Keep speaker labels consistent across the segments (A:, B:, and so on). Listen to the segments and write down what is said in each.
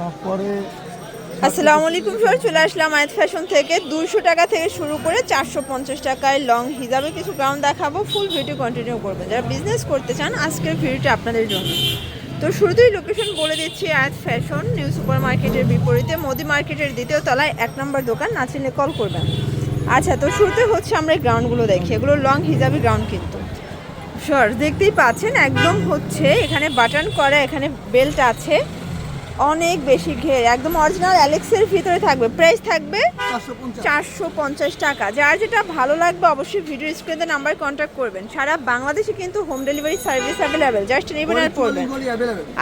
A: তারপরে
B: আসসালামু আলাইকুম স্যার চলে আসলাম আয়াত ফ্যাশন থেকে। দুশো টাকা থেকে শুরু করে চারশো পঞ্চাশ টাকায় লং হিসাবে কিছু গাউন দেখাবো। ফুল ভিডিও কন্টিনিউ করবেন যারা বিজনেস করতে চান, আজকের ভিডিওটা আপনাদের জন্য। তো শুরুতেই লোকেশন বলে দিচ্ছি, আয়াত ফ্যাশন নিউ সুপার মার্কেটের বিপরীতে, মোদি মার্কেটের দ্বিতীয় তলায় এক নম্বর দোকান, না চিনলে কল করবেন। আচ্ছা তো শুরুতে হচ্ছে আমরা এই গ্রাউন্ডগুলো দেখি। এগুলো লং হিসাবে গ্রাউন্ড কিন্তু। শিওর দেখতেই পাচ্ছেন, একদম হচ্ছে এখানে বাটন করা, এখানে বেল্ট আছে। অনেক বেশি ঘের একদম অরিজিনাল অ্যালেক্সের ভিতরে থাকবে। প্রাইস থাকবে
A: চারশো পঞ্চাশ।
B: টাকা। যার যেটা ভালো লাগবে অবশ্যই ভিডিও স্ক্রিনে নাম্বার কন্ট্যাক্ট করবেন। সারা বাংলাদেশে কিন্তু home delivery service available just নেবেন আর পড়বেন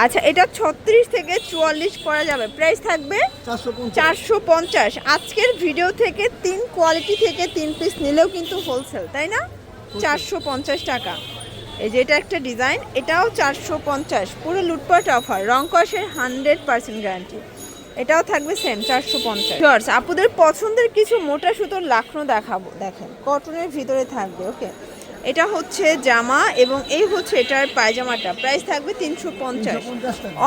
B: আচ্ছা এটা ছত্রিশ থেকে চুয়াল্লিশ করা যাবে। প্রাইস থাকবে
A: চারশো পঞ্চাশ।
B: চারশো পঞ্চাশ। আজকের ভিডিও থেকে তিন কোয়ালিটি থেকে তিন পিস নিলেও কিন্তু হোলসেল তাই না? চারশো পঞ্চাশ টাকা। এই যে এটা একটা ডিজাইন এটাও চারশো পঞ্চাশ পুরো লুটপাট অফার রং কষের হান্ড্রেড পার্সেন্ট গ্যারান্টি এটাও থাকবে সেম চারশো পঞ্চাশ। জর্জ আপুদের পছন্দের কিছু মোটা সুতোর লাখনো দেখাবো দেখেন কটনের ভিতরে থাকবে ওকে এটা হচ্ছে জামা এবং এই হচ্ছে এটার পায়জামাটা প্রাইস থাকবে তিনশো পঞ্চাশ।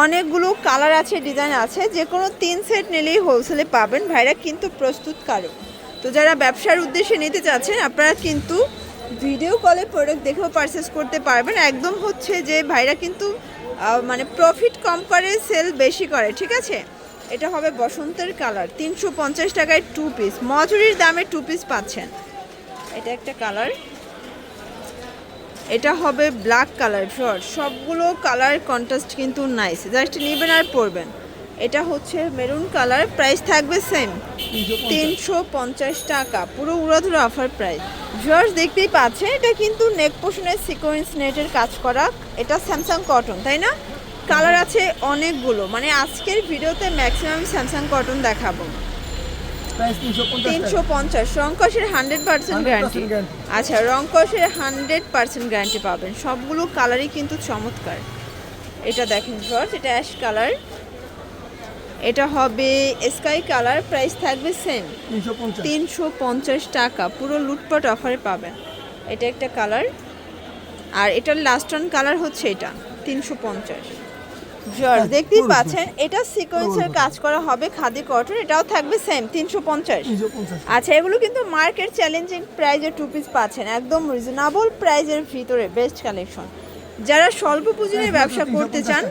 B: অনেকগুলো কালার আছে ডিজাইন আছে যে কোনো তিন সেট নিলেই হোলসেলে পাবেন। ভাইরা কিন্তু প্রস্তুতকারক। তো যারা ব্যবসার উদ্দেশ্যে নিতে চাচ্ছেন আপনারা কিন্তু ভিডিও কলে প্রোডাক্ট দেখেও পারচেস করতে পারবেন। একদম হচ্ছে যে ভাইরা কিন্তু মানে প্রফিট কম করে সেল বেশি করে, ঠিক আছে? এটা হবে বসন্তের কালার তিনশো পঞ্চাশ টাকায় টু পিস মজুরির দামে টু পিস পাচ্ছেন। এটা একটা কালার এটা হবে ব্ল্যাক কালার শর্ট সবগুলো কালার কন্ট্রাস্ট কিন্তু নাইস জাস্ট নেবেন আর পরবেন। এটা হচ্ছে মেরুন কালার প্রাইস থাকবে সেম তিনশো পঞ্চাশ টাকা। পুরো উড়াধুরা অফার প্রাইস জর্জ দেখতেই পাচ্ছে এটা কিন্তু নেক পোষণের সিকোয়েন্স নেটের কাজ করা। এটা স্যামসাং কটন তাই না? কালার আছে অনেকগুলো। মানে আজকের ভিডিওতে ম্যাক্সিমাম স্যামসাং কটন দেখাবো।
A: তিনশো পঞ্চাশ
B: পঞ্চাশ হান্ড্রেড পার্সেন্ট গ্যারান্টি। আচ্ছা রংকসের হান্ড্রেড পার্সেন্ট গ্যারান্টি পাবেন। সবগুলো কালারই কিন্তু চমৎকার। এটা দেখেন জর্জ এটা অ্যাশ কালার এটা হবে স্কাই কালার প্রাইস থাকবে সেম
A: তিনশো পঞ্চাশ।
B: টাকা পুরো লুটপাট অফারে পাবেন। এটা একটা কালার আর এটার লাস্ট অন কালার হচ্ছে এটা তিনশো পঞ্চাশ। জর্জ
A: হ্যাঁ,
B: দেখতেই পাচ্ছেন এটা সিকোয়েন্সের কাজ করা হবে খাদি কটন এটাও থাকবে সেম তিনশো পঞ্চাশ। আচ্ছা এগুলো কিন্তু মার্কেট চ্যালেঞ্জিং প্রাইজে টু পিস পাচ্ছেন একদম রিজনেবল প্রাইজের ভিতরে বেস্ট কালেকশন যারা স্বল্প পুঁজি নিয়ে ব্যবসা করতে চান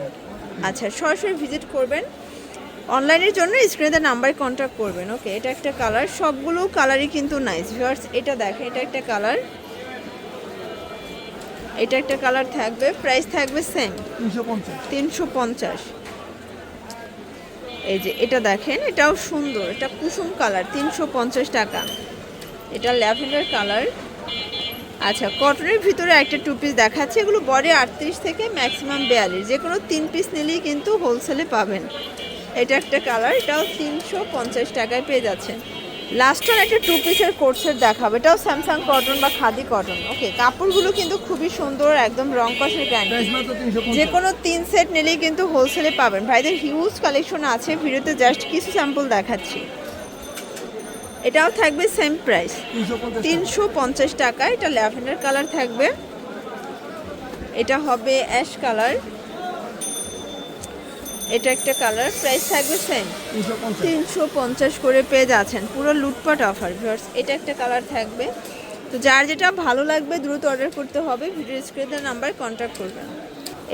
B: আচ্ছা সরাসরি ভিজিট করবেন। অনলাইনের জন্য স্ক্রিনে নাম্বার কন্ট্যাক্ট করবেন ওকে এটা একটা কালার সবগুলো কালারই কিন্তু নাইস ভিউয়ার্স এটা দেখেন এটা একটা কালার এটা একটা কালার থাকবে প্রাইস থাকবে সেম
A: তিনশো পঞ্চাশ।
B: তিনশো পঞ্চাশ। এই যে এটা দেখেন এটাও সুন্দর এটা কুসুম কালার তিনশো পঞ্চাশ টাকা। এটা ল্যাভেন্ডার কালার আচ্ছা কটনের ভিতরে একটা টু পিস দেখাচ্ছে এগুলো বডি আটত্রিশ থেকে ম্যাক্সিমাম বিয়াল্লিশ। যে কোনো তিন পিস নিলেই কিন্তু হোলসেলে পাবেন। এটা একটা কালার এটাও তিনশো পঞ্চাশ টাকায় পেয়ে যাচ্ছেন। লাস্ট ওয়ান একটা টু পিসের কোর্সের দেখাবো। এটাও স্যামসাং কটন বা খাদি কটন ওকে কাপড়গুলো কিন্তু খুবই সুন্দর একদম রং কষের গ্যারান্টি যে কোনো তিন সেট নিলেই কিন্তু হোলসেলে পাবেন। ভাইদের হিউজ কালেকশন আছে ভিডিওতে জাস্ট কিছু স্যাম্পল দেখাচ্ছি। এটাও থাকবে সেম প্রাইস
A: তিনশো পঞ্চাশ
B: তিনশো পঞ্চাশ টাকা এটা ল্যাভেন্ডার কালার থাকবে। এটা হবে অ্যাশ কালার এটা একটা কালার প্রাইস থাকবে সেম
A: তিনশো পঞ্চাশ।
B: করে পেয়ে যাচ্ছেন। পুরো লুটপাট অফার ভিউয়ার্স এটা একটা কালার থাকবে। তো যার যেটা ভালো লাগবে দ্রুত অর্ডার করতে হবে। ভিডিও স্ক্রিনের নাম্বার কন্ট্যাক্ট করবেন।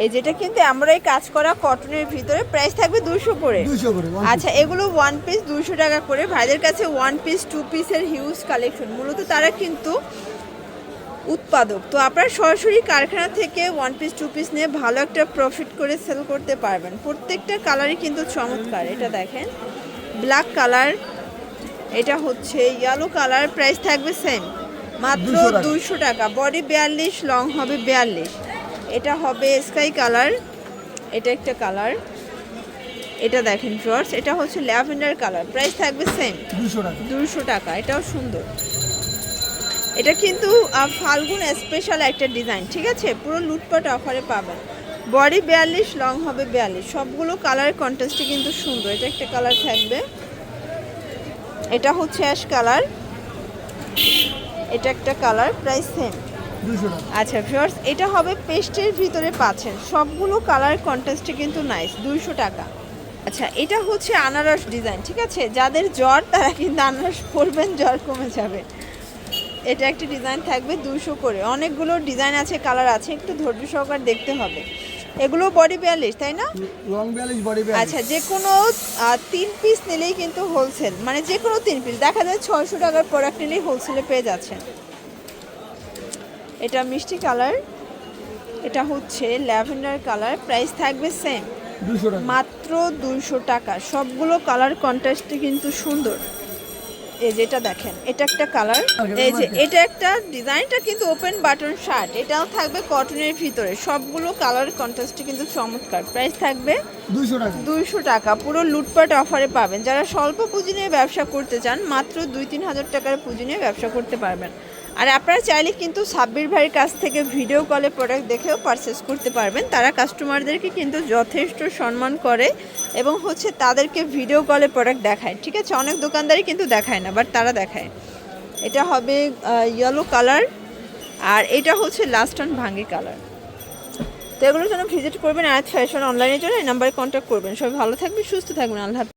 B: এই যেটা কিন্তু আমরা এই কাজ করা কটনের ভিতরে প্রাইস থাকবে দুশো করে। আচ্ছা এগুলো ওয়ান পিস দুশো টাকা করে। ভাইদের কাছে ওয়ান পিস টু পিসের হিউজ কালেকশন মূলত তারা কিন্তু উৎপাদক। তো আপনারা সরাসরি কারখানা থেকে ওয়ান পিস টু পিস নিয়ে ভালো একটা প্রফিট করে সেল করতে পারবেন। প্রত্যেকটা কালারই কিন্তু চমৎকার এটা দেখেন। ব্ল্যাক কালার এটা হচ্ছে ইয়েলো কালার প্রাইস থাকবে সেম মাত্র
A: 200 টাকা।
B: দুইশো টাকা। বডি বিয়াল্লিশ লং হবে বিয়াল্লিশ। এটা হবে স্কাই কালার এটা একটা কালার এটা দেখেন ফ্রস এটা হচ্ছে ল্যাভেন্ডার কালার প্রাইস থাকবে সেম
A: দুইশো টাকা।
B: দুশো টাকা এটাও সুন্দর। এটা কিন্তু ফাল্গুন স্পেশাল একটা ডিজাইন ঠিক আছে? পুরো লুটপাট অফারে পাবেন। বডি বিয়াল্লিশ লং হবে বিয়াল্লিশ। সবগুলো কালার কন্ট্রাস্টে কিন্তু সুন্দর। এটা একটা কালার থাকবে। এটা হচ্ছে অ্যাশ কালার এটা একটা কালার প্রাইস সেম আচ্ছা ভিউয়ার্স এটা হবে পেস্টের ভিতরে পাচ্ছেন। সবগুলো কালার কন্ট্রাস্টে কিন্তু নাইস দুইশো টাকা। আচ্ছা এটা হচ্ছে আনারস ডিজাইন ঠিক আছে? যাদের জ্বর তারা কিন্তু আনারস পরবেন জ্বর কমে যাবে। এটা একটা ডিজাইন থাকবে দুশো করে। অনেকগুলো ডিজাইন আছে কালার আছে একটু ধৈর্য সহকার দেখতে হবে। এগুলো বডি বিয়াল্লিশ তাই না?
A: লং বিয়াল্লিশ বডি
B: আচ্ছা যে কোনো তিন পিস নিলেই কিন্তু হোলসেল মানে যে কোনো তিন পিস দেখা যায় ছয়শো টাকার প্রোডাক্ট নিলেই হোলসেলে পেয়ে যাচ্ছেন। এটা মিষ্টি কালার এটা হচ্ছে ল্যাভেন্ডার কালার প্রাইস থাকবে সেম
A: দুশো
B: মাত্র দুইশো টাকা। সবগুলো কালার কন্ট্রাস্টে কিন্তু সুন্দর। এই যেটা দেখেন এটা একটা কালার এই যে এটা একটা ডিজাইনটা কিন্তু ওপেন বাটন শার্ট এটাও থাকবে কটনের ভিতরে। সবগুলো কালার কন্ট্রাস্টে কিন্তু চমৎকার। প্রাইস থাকবে দুইশো টাকা। পুরো লুটপাট অফারে পাবেন। যারা স্বল্প পুঁজি নিয়ে ব্যবসা করতে চান মাত্র দুই তিন হাজার টাকার পুঁজি নিয়ে ব্যবসা করতে পারবেন। আর আপনারা চাইলে কিন্তু সাব্বির ভাইয়ের কাছ থেকে ভিডিও কলে প্রোডাক্ট দেখেও পারচেস করতে পারবেন। তারা কাস্টমারদেরকে কিন্তু যথেষ্ট সম্মান করে এবং হচ্ছে তাদেরকে ভিডিও কলে প্রোডাক্ট দেখায়। ঠিক আছে? অনেক দোকানদারই কিন্তু দেখায় না বাট তারা দেখায়। এটা হবে ইয়েলো কালার আর এটা হচ্ছে লাস্ট অন ভাঙ্গি কালার তো এগুলোর জন্য ভিজিট করবেন আয়াত ফ্যাশন অনলাইনের জন্য এই নাম্বারে কন্ট্যাক্ট করবেন। সবাই ভালো থাকবেন, সুস্থ থাকবেন। আল্লাহ।